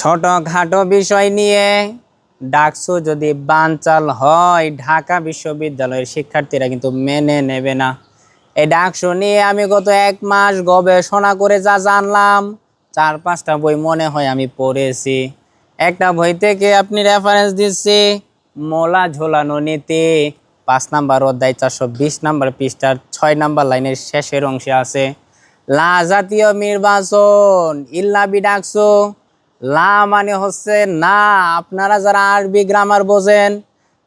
ছোটখাটো বিষয় নিয়ে ডাকসু যদি বানচাল হয়, ঢাকা বিশ্ববিদ্যালয়ের শিক্ষার্থীরা কিন্তু মেনে নেবে না। এই ডাকসু নিয়ে আমি গত এক মাস গবেষণা করে যা জানলাম, চার পাঁচটা বই মনে হয় আমি পড়েছি। একটা বই থেকে আপনি রেফারেন্স দিচ্ছি, মোলা ঝোলানো নীতি, পাঁচ নাম্বার অধ্যায় চারশো বিশ নাম্বার পৃষ্ঠার ছয় নাম্বার লাইনের শেষের অংশে আছে, লা জাতীয় নির্বাচন ইল্লা বিডাকসু লা মানে হচ্ছে না। আপনারা যারা আরবি গ্রামার বোঝেন,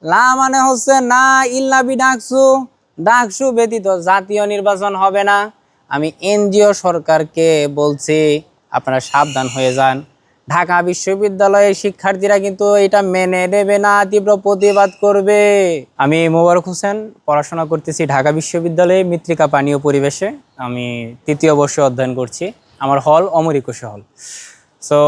লা মানে হচ্ছে না, ইল্লা বিডাকসু, ডাকসু ব্যতীত জাতীয় নির্বাচন হবে না। আমি এনজিও সরকারকে বলছি, আপনারা সাবধান হয়ে যান। ঢাকা বিশ্ববিদ্যালয়ের শিক্ষার্থীরা কিন্তু এটা মেনে নেবে না, তীব্র প্রতিবাদ করবে। আমি মোবারক হোসেন, পড়াশোনা করতেছি ঢাকা বিশ্ববিদ্যালয়ে মৃত্তিকা পানীয় পরিবেশে। আমি তৃতীয় বর্ষে অধ্যয়ন করছি। আমার হল অমরিকোষে হল। সো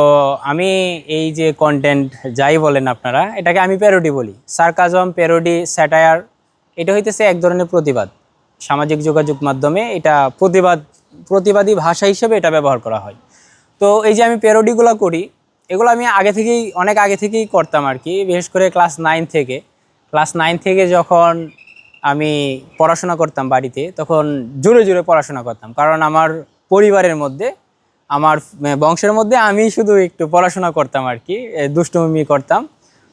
আমি এই যে কন্টেন্ট যাই বলেন আপনারা, এটাকে আমি প্যারোডি বলি। সার্কাজম প্যারোডি স্যাটায়ার এটা হইতেছে এক ধরনের প্রতিবাদ। সামাজিক যোগাযোগ মাধ্যমে এটা প্রতিবাদ, প্রতিবাদী ভাষা হিসেবে এটা ব্যবহার করা হয়। তো এই যে আমি প্যারোডিগুলো করি, এগুলো আমি আগে থেকেই, অনেক আগে থেকেই করতাম আর কি। বিশেষ করে ক্লাস নাইন থেকে। ক্লাস নাইন থেকে যখন আমি পড়াশোনা করতাম বাড়িতে, তখন জোরে জোরে পড়াশোনা করতাম। কারণ আমার পরিবারের মধ্যে আমার বংশের মধ্যে আমি শুধু একটু পড়াশোনা করতাম আর কি দুষ্টুমি করতাম।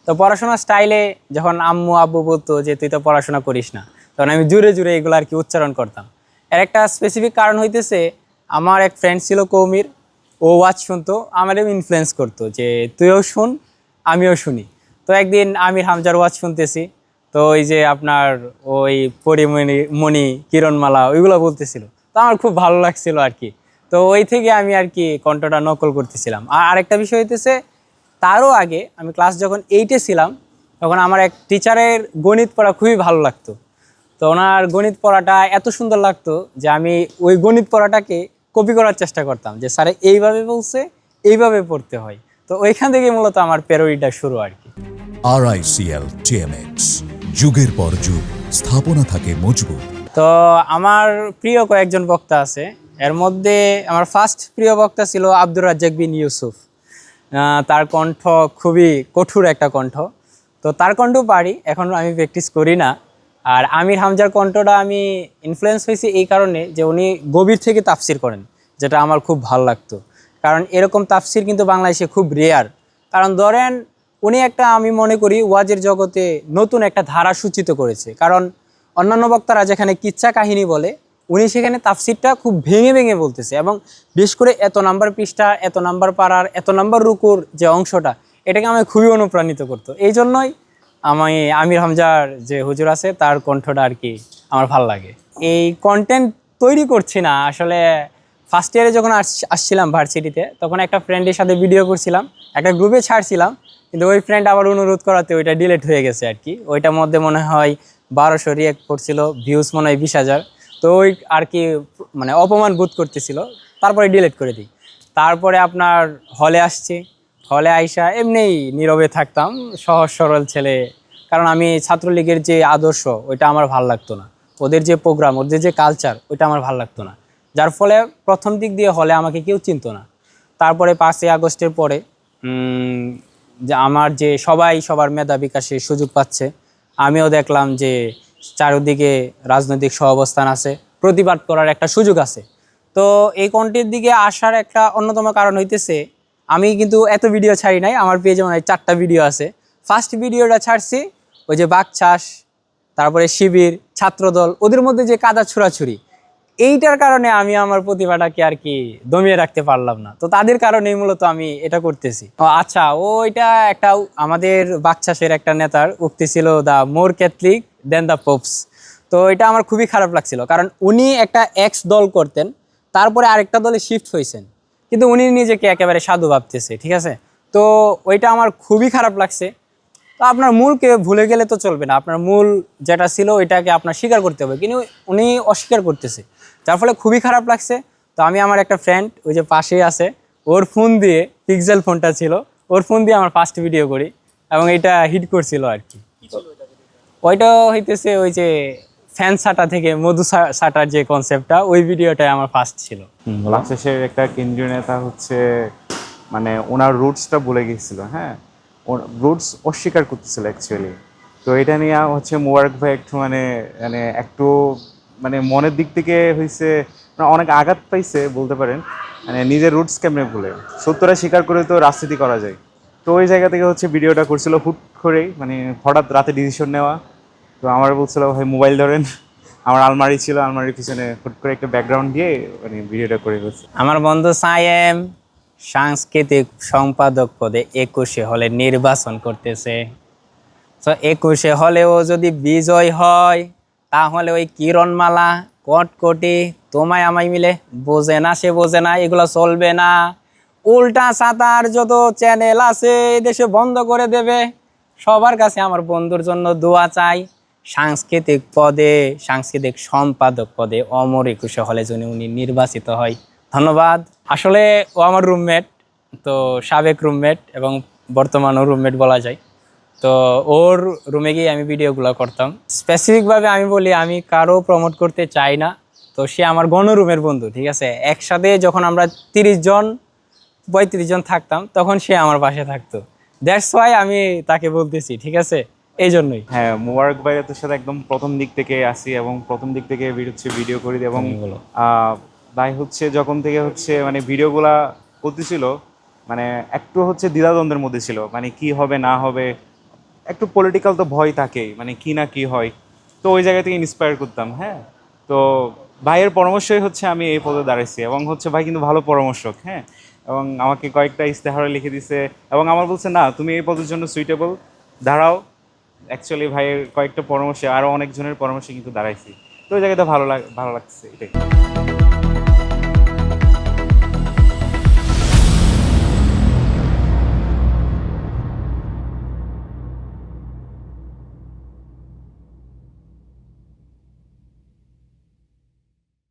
তো পড়াশোনার স্টাইলে যখন আম্মু, আব্বু বলতো যে, তুই তো পড়াশোনা করিস না। তখন আমি জুড়ে জুড়ে এগুলো আর কি উচ্চারণ করতাম। এর একটা স্পেসিফিক কারণ হইতেছে, আমার এক ফ্রেন্ড ছিল কৌমির, ও ওয়াজ শুনতো, আমারও ইনফ্লুয়েন্স করতো যে, তুইও শুন, আমিও শুনি। তো একদিন আমির হামজার ওয়াজ শুনতেছি, তো ওই যে আপনার ওই পরিমণি, মণি, কিরণমালা, ওইগুলো বলতেছিল। তো আমার খুব ভালো লাগছিল আর কি। তো ওই থেকে আমি আর কি কণ্ঠটা নকল করতেছিলাম। আর আরেকটা বিষয় হইতেছে তারও আগে আমি ক্লাস যখন এইটে ছিলাম তখন আমার এক টিচারের গণিত পড়া খুবই ভালো লাগতো। তো ওনার গণিত পড়াটা এত সুন্দর লাগতো যে আমি ওই গণিত পড়াটাকে কপি করার চেষ্টা করতাম যে স্যারে এইভাবে বলছে এইভাবে পড়তে হয়। তো ওইখান থেকে মূলত আমার প্যারোডিটা শুরু আর কি। আরআইসিএল টিএমএক্স যুগের পর যুগ স্থাপনা থাকে মজবুত। তো আমার প্রিয় কয়েকজন বক্তা আছে এর মধ্যে আমার ফার্স্ট প্রিয় বক্তা ছিল আব্দুর রাজ্জাক বিন ইউসুফ। তার কণ্ঠ খুবই কঠোর একটা কণ্ঠ। তো তার কণ্ঠ পারি, এখন আমি প্র্যাকটিস করি না। আর আমির হামজার কণ্ঠটা আমি ইনফ্লুয়েন্স হয়েছি এই কারণে যে উনি গভীর থেকে তাফসির করেন, যেটা আমার খুব ভালো লাগতো। কারণ এরকম তাফসির কিন্তু বাংলাদেশে খুব রেয়ার কারণ ধরেন, উনি একটা আমি মনে করি ওয়াজের জগতে নতুন একটা ধারা সূচিত করেছে। কারণ অন্যান্য বক্তারা যেখানে কিচ্ছা কাহিনী বলে উনি সেখানে তাফসিরটা খুব ভেঙে ভেঙে বলতেছে এবং বিশেষ করে এত নাম্বার পৃষ্ঠা, এত নাম্বার পাড়ার, এত নাম্বার রুকুর যে অংশটা, এটাকে আমাকে খুবই অনুপ্রাণিত করতো। এই জন্যই আমি আমির হামজার যে হুজুর আছে, তার কণ্ঠটা আর কি আমার ভালো লাগে। এই কন্টেন্ট তৈরি করছি না, আসলে ফার্স্ট ইয়ারে যখন আস- আসছিলাম ভার্সিটিতে তখন একটা ফ্রেন্ডের সাথে ভিডিও করছিলাম, একটা গ্রুপে ছাড়ছিলাম, কিন্তু ওই ফ্রেন্ড আবার অনুরোধ করাতে ওইটা ডিলেট হয়ে গেছে আর কি। ওইটার মধ্যে মনে হয় বারোশো রিয়েক্ট করছিল ভিউজ মনে হয় বিশ হাজার। তো ওই আর কি মানে অপমান বোধ করতেছিল। তারপরে ডিলিট করে দিই। তারপরে আপনার হলে আসছি। হলে আইসা এমনিই নীরবে থাকতাম, সহজ সরল ছেলে। কারণ আমি ছাত্রলীগের যে আদর্শ, ওইটা আমার ভালো লাগতো না। ওদের যে প্রোগ্রাম ওদের যে কালচার ওইটা আমার ভালো লাগতো না। যার ফলে প্রথম দিক দিয়ে হলে আমাকে কেউ চিনতো না। তারপরে পাঁচই আগস্টের পরে যে আমার যে সবাই সবার মেধা বিকাশের সুযোগ পাচ্ছে, আমিও দেখলাম যে চারিদিকে রাজনৈতিক সহাবস্থান আছে, প্রতিবাদ করার একটা সুযোগ আছে। তো এই কন্টেন্টের দিকে আসার একটা অন্যতম কারণ হইতেছে, আমি কিন্তু এত ভিডিও ছাড়ি নাই, আমার পেজে মনে হয় চারটা ভিডিও আছে। ফার্স্ট ভিডিওটা ছাড়ছি, ওই যে বাঘ চাষ, তারপরে শিবির, ছাত্রদল, ওদের মধ্যে যে কাদা ছুড়াছুরি এইটার কারণে আমি আমার প্রতিভাটাকে আর কি দমিয়ে রাখতে পারলাম না। তো তাদের কারণেই মূলত আমি এটা করতেছি। ও আচ্ছা ওইটা একটা আমাদের বাকচাষের একটা নেতার উক্তি ছিল the more Catholic than the popes. তো এটা আমার খুবই খারাপ লাগছিল, কারণ উনি একটা এক্স দল করতেন, তারপরে আরেকটা দলে শিফট হয়েছেন কিন্তু উনি নিজেকে একেবারে সাধু ভাবতেছে, ঠিক আছে? তো ওইটা আমার খুবই খারাপ লাগছে। তো আপনার মূলকে ভুলে গেলে তো চলবে না। আপনার মূল যেটা ছিল ওইটাকে আপনার স্বীকার করতে হবে। কিন্তু উনি অস্বীকার করতেছে। যার ফলে খুবই খারাপ লাগছে। তো আমি আমার একটা ফ্রেন্ড ওই যে পাশেই আছে ওর ফোন দিয়ে পিক্সেল ফোনটা ছিল। ওর ফোন দিয়ে আমার ফার্স্ট ভিডিও করি এবং এটা হিট করছিল আর কি। ওইটা হইতেছে ওই যে ফ্যান সাটা থেকে মধু সা- সাটার যে কনসেপ্টটা ওই ভিডিওটাই আমার ফার্স্ট ছিল। বাংলাদেশের একটা কেন্দ্রীয় নেতা হচ্ছে মানে ওনার রুটসটা ভুলে গেছিল হ্যাঁ? রুটস অস্বীকার করতেছিল অ্যাকচুয়ালি তো এটা নিয়ে হচ্ছে মোবারক ভাই একটু মানে মানে একটু মানে মনের দিক থেকে হয়েছে মানে অনেক আঘাত পাইছে বলতে পারেন। মানে নিজের রুটস কেমনে ভুলে। সত্যটা স্বীকার করে তো রাজনীতি করা যায়। তো ওই জায়গা থেকে হচ্ছে ভিডিওটা করছিল হুট করেই মানে হঠাৎ রাতে ডিসিশন নেওয়া। তো আমার বলছিল, ভাই মোবাইল ধরেন। আমার আলমারি ছিল, আলমারির পিছনে হুট করে একটা ব্যাকগ্রাউন্ড দিয়ে মানে ভিডিওটা করে ফেলছি আমার বন্ধু সায়েম সাংস্কৃতিক সম্পাদক পদে একুশে হলে নির্বাচন করতেছে। তো একুশে হলেও যদি বিজয় হয়, তাহলে ওই কিরণমালা, কটকটি, তোমায় আমায় মিলে বোঝে না, সে বোঝে না, এগুলো চলবে না। উল্টা সাঁতার যত চ্যানেল আছে দেশে বন্ধ করে দেবে। সবার কাছে আমার বন্ধুর জন্য দোয়া চাই। সাংস্কৃতিক পদে, সাংস্কৃতিক সম্পাদক পদে অমর একুশে হলে যদি উনি নির্বাচিত হয়। ধন্যবাদ। আসলে ও আমার রুমমেট তো সাবেক রুমমেট এবং বর্তমানও রুমমেট বলা যায়। তো ওর রুমে গিয়ে আমি ভিডিওগুলো করতাম। স্পেসিফিকভাবে আমি বলি আমি কারও প্রমোট করতে চাই না। তো সে আমার গণরুমের বন্ধু ঠিক আছে? একসাথে যখন আমরা তিরিশ জন পঁয়ত্রিশ জন থাকতাম তখন সে আমার পাশে থাকতো। দ্যাটস ওয়াই আমি তাকে বলতেছি ঠিক আছে? এই জন্যই। হ্যাঁ মোবারক ভাইয়ের সাথে একদম প্রথম দিক থেকে আসি এবং প্রথম দিক থেকে ভিডিও হচ্ছে ভিডিও করি এবং ভাই হচ্ছে যখন থেকে হচ্ছে মানে ভিডিওগুলা করতেছিল মানে একটু হচ্ছে দ্বিধাদ্বন্দ্বের মধ্যে ছিল মানে কি হবে, না হবে, একটু পলিটিক্যাল তো ভয় থাকেই মানে কি না কি হয়। তো ওই জায়গা থেকে ইন্সপায়ার করতাম হ্যাঁ? তো ভাইয়ের পরামর্শই হচ্ছে আমি এই পদে দাঁড়াইছি এবং হচ্ছে ভাই কিন্তু ভালো পরামর্শক হ্যাঁ? এবং আমাকে কয়েকটা ইস্তেহারে লিখে দিছে এবং আমার বলছে, না, তুমি এই পদের জন্য সুইটেবল দাঁড়াও। অ্যাকচুয়ালি ভাইয়ের কয়েকটা পরামর্শে আরও অনেকজনের পরামর্শে কিন্তু দাঁড়াইছি। তো ওই জায়গাটা ভালো লাগ, ভালো লাগছে এটাই।